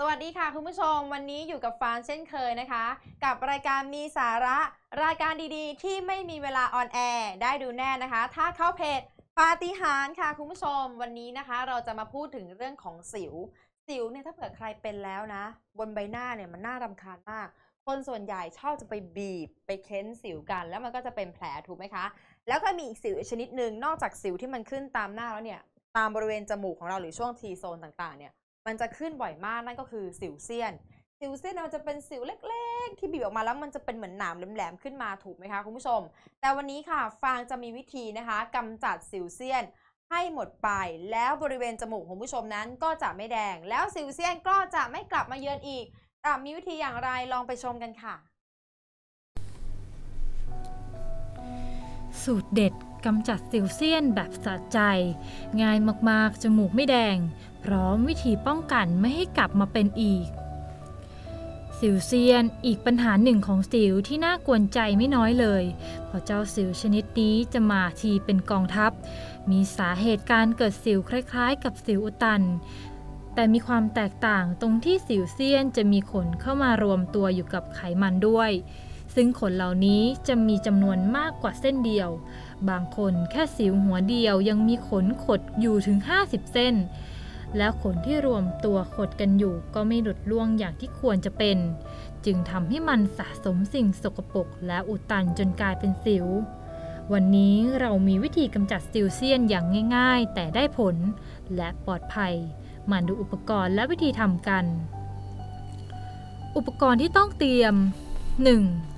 สวัสดีค่ะคุณผู้ชมวันนี้อยู่กับฟานเช่นเคยนะคะ กับรายการมีสาระ รายการดีๆ ที่ไม่มีเวลาออนแอร์ได้ดูแน่นะคะ ถ้าเข้าเพจปาฏิหาริย์ค่ะคุณผู้ชมวันนี้นะคะ เราจะมาพูดถึงเรื่องของสิว สิวเนี่ยถ้าเผื่อใครเป็นแล้วนะ บนใบหน้าเนี่ยมันน่ารำคาญมาก คนส่วนใหญ่ชอบจะไปบีบไปเค้นสิวกัน แล้วมันก็จะเป็นแผลถูกไหมคะ แล้วก็มีอีกสิวชนิดหนึ่งนอกจากสิวที่มันขึ้นตามหน้าแล้วเนี่ยตามบริเวณจมูกของเราหรือช่วงทีโซนต่างๆเนี่ย มันจะขึ้นบ่อยมากนั่นก็คือสิวเซียน สิวเซียนมันจะเป็นสิวเล็กๆ ที่บีบออกมาแล้วมันจะเป็นเหมือนหนามแหลมๆขึ้นมาถูกไหมคะคุณผู้ชม แต่วันนี้ค่ะฟางจะมีวิธีนะคะกำจัดสิวเซียนให้หมดไป แล้วบริเวณจมูกของผู้ชมนั้นก็จะไม่แดง แล้วสิวเซียนก็จะไม่กลับมาเยือนอีกอ่มีวิธีอย่างไรลองไปชมกันค่ะ สูตรเด็ดกำจัดสิวเซียนแบบสะใจ ง่ายมากๆ จมูกไม่แดง พร้อมวิธีป้องกันไม่ให้กลับมาเป็นอีก สิวเซียนอีกปัญหาหนึ่งของสิวที่น่ากวนใจไม่น้อยเลยเพราะเจ้าสิวชนิดนี้จะมาทีเป็นกองทัพ มีสาเหตุการเกิดสิวคล้ายๆ กับสิวอุดตันแต่มีความแตกต่างตรงที่สิวเซียนจะมีขนเข้ามารวมตัวอยู่กับไขมันด้วย ซึ่งขนเหล่านี้จะมีจำนวนมากกว่าเส้นเดียว บางคนแค่สิวหัวเดียวยังมีขนขดอยู่ถึง 50 เส้น แล้วขนที่รวมตัวขดกันอยู่ก็ไม่หลุดล่วงอย่างที่ควรจะเป็น จึงทำให้มันสะสมสิ่งสกปรกและอุดตันจนกลายเป็นสิว วันนี้เรามีวิธีกำจัดสิวเซียนอย่างง่าย ๆ แต่ได้ผลและปลอดภัยมาดูอุปกรณ์และวิธีทำกัน อุปกรณ์ที่ต้องเตรียม 1.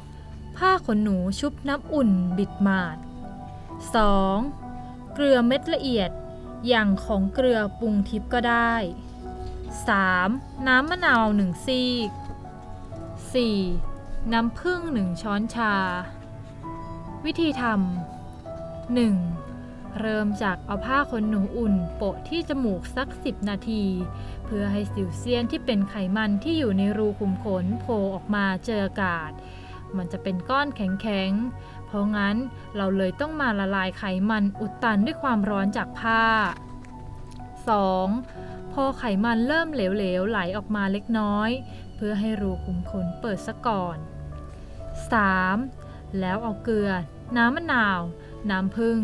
ผ้าขนหนูชุบน้ำอุ่นบิดมาด 2. เกลือเม็ดละเอียดอย่างของเกลือปรุงทิพย์ก็ได้ 3. น้ำมะนาว1ซีก 4. น้ำผึ้ง1ช้อนชา วิธีทำ 1. เริ่มจากเอาผ้าขนหนูอุ่นโปะที่จมูกสัก 10 นาที เพื่อให้สิวเซียนที่เป็นไขมันที่อยู่ในรูขุมขนโผล่ออกมาเจออากาศ มันจะเป็นก้อนแข็งๆ เพราะงั้นเราเลยต้องมาละลายไขมันอุดตันด้วยความร้อนจากผ้า 2. พอไขมันเริ่มเหลวๆ ไหลออกมาเล็กน้อย เพื่อให้รูขุมขนเปิดซะก่อน 3. แล้วเอาเกลือ น้ำมะนาว น้ำผึ้ง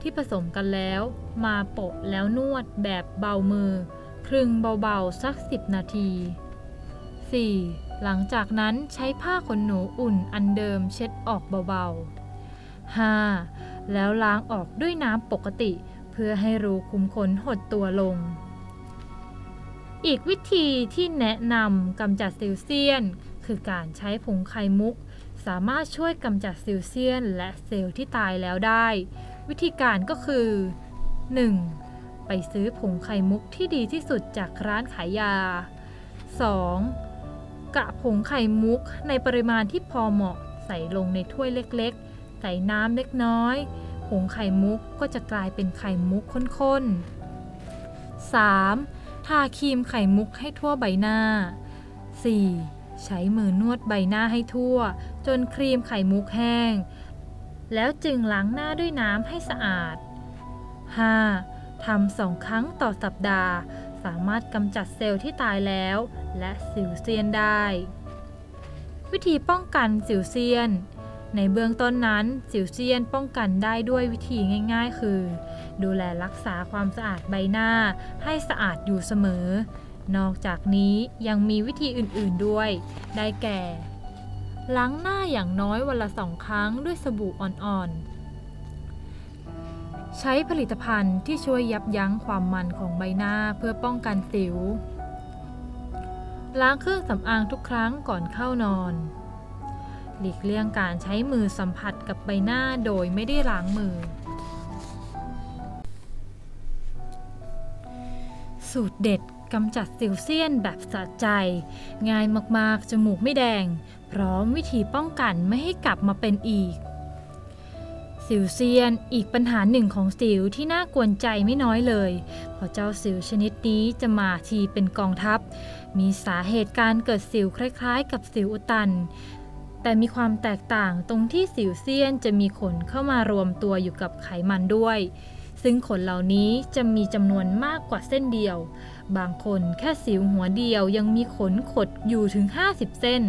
ที่ผสมกันแล้ว มาโปะแล้วนวดแบบเบามือ ครึ่งเบาๆ สัก 10 นาที 4. หลังจากนั้นใช้ผ้าขนหนูอุ่นอันเดิมเช็ดออกเบาๆ 5. แล้วล้างออกด้วยน้ำปกติ เพื่อให้รูขุมขนหดตัวลง อีกวิธีที่แนะนำกำจัดซิลเซียน คือการใช้ผงไข่มุก สามารถช่วยกำจัดซิลเซียน และเซลล์ที่ตายแล้วได้ วิธีการก็คือ 1. ไปซื้อผงไข่มุกที่ดีที่สุดจากร้านขายยา 2. กะผงไข่มุกในปริมาณที่พอเหมาะใส่ลงในถ้วยเล็กๆ ใส่น้ำเล็กน้อย ผงไข่มุกก็จะกลายเป็นไข่มุกข้นๆ 3. ทาครีมไข่มุกให้ทั่วใบหน้า 4. ใช้มือนวดใบหน้าให้ทั่ว จนครีมไข่มุกแห้ง แล้วจึงล้างหน้าด้วยน้ำให้สะอาด 5. ทำสองครั้งต่อสัปดาห์ามารถกำจัดเซลล์ที่ตายแล้ว และสิวเซียนได้ วิธีป้องกันสิวเซียน ในเบื้องต้นนั้น สิวเซียนป้องกันได้ด้วยวิธีง่าย ๆ คือ ดูแลรักษาความสะอาดใบหน้า ให้สะอาดอยู่เสมอ นอกจากนี้ยังมีวิธีอื่นๆด้วย ได้แก่ล้างหน้าอย่างน้อยวันละสองครั้งด้วยสบู่อ่อนๆ ใช้ผลิตภัณฑ์ที่ช่วยยับยั้งความมันของใบหน้าเพื่อป้องกันสิว ล้างเครื่องสำอางทุกครั้งก่อนเข้านอน หลีกเลี่ยงการใช้มือสัมผัสกับใบหน้าโดยไม่ได้ล้างมือ สูตรเด็ดกำจัดสิวเซียนแบบสะใจ ง่ายมากๆ จมูกไม่แดง พร้อมวิธีป้องกันไม่ให้กลับมาเป็นอีก สิวเซียน อีกปัญหาหนึ่งของสิวที่น่ากวนใจไม่น้อยเลยเพราะเจ้าสิวชนิดนี้จะมาทีเป็นกองทัพ มีสาเหตุการเกิดสิวคล้ายๆ กับสิวอุดตัน แต่มีความแตกต่างตรงที่สิวเซียนจะมีขนเข้ามารวมตัวอยู่กับไขมันด้วย ซึ่งขนเหล่านี้จะมีจำนวนมากกว่าเส้นเดียว บางคนแค่สิวหัวเดียวยังมีขนขดอยู่ถึง 50 เส้น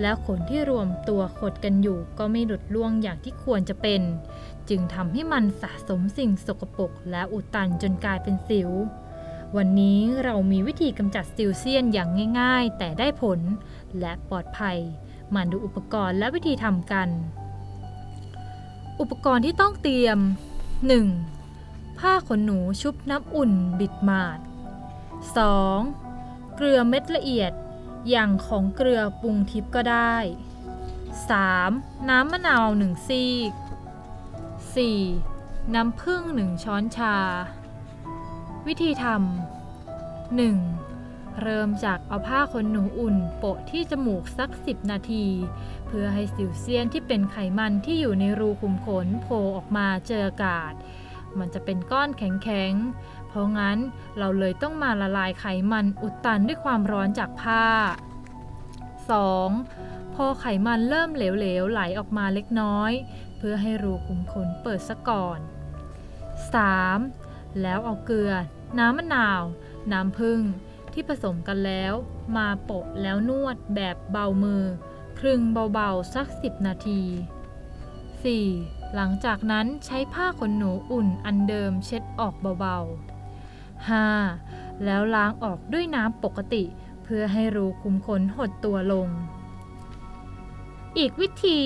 แล้วขนที่รวมตัวขดกันอยู่ก็ไม่หลุดล่วงอย่างที่ควรจะเป็น จึงทำให้มันสะสมสิ่งสกปรกและอุดตันจนกลายเป็นสิว วันนี้เรามีวิธีกำจัดสิวเซียนอย่างง่าย ๆ แต่ได้ผลและปลอดภัย มาดูอุปกรณ์และวิธีทำกัน อุปกรณ์ที่ต้องเตรียม 1. ผ้าขนหนูชุบน้ำอุ่นบิดมาด 2. เกลือเม็ดละเอียด อย่างของเกลือปรุงทิพย์ก็ได้ 3. น้ำมะนาว 1 ซีก 4. น้ำผึ้ง 1 ช้อนชา วิธีทำ 1. เริ่มจากเอาผ้าขนหนูอุ่น โปะที่จมูกสัก 10 นาที เพื่อให้สิวเซียนที่เป็นไขมันที่อยู่ในรูขุมขนโผล่ออกมาเจออากาศ มันจะเป็นก้อนแข็งๆ เพราะงั้นเราเลยต้องมาละลายไขมันอุดตันด้วยความร้อนจากผ้า 2. พอไขมันเริ่มเหลวๆไหลออกมาเล็กน้อย เพื่อให้รูขุมขนเปิดซะก่อน 3. แล้วเอาเกลือ น้ำมะนาว น้ำผึ้งที่ผสมกันแล้ว มาโปะแล้วนวดแบบเบามือครึ่งเบาๆ สัก 10 นาที 4. หลังจากนั้นใช้ผ้าขนหนูอุ่นอันเดิมเช็ดออกเบาๆ 5. แล้วล้างออกด้วยน้ำปกติ เพื่อให้รูคุมขนหดตัวลง อีกวิธี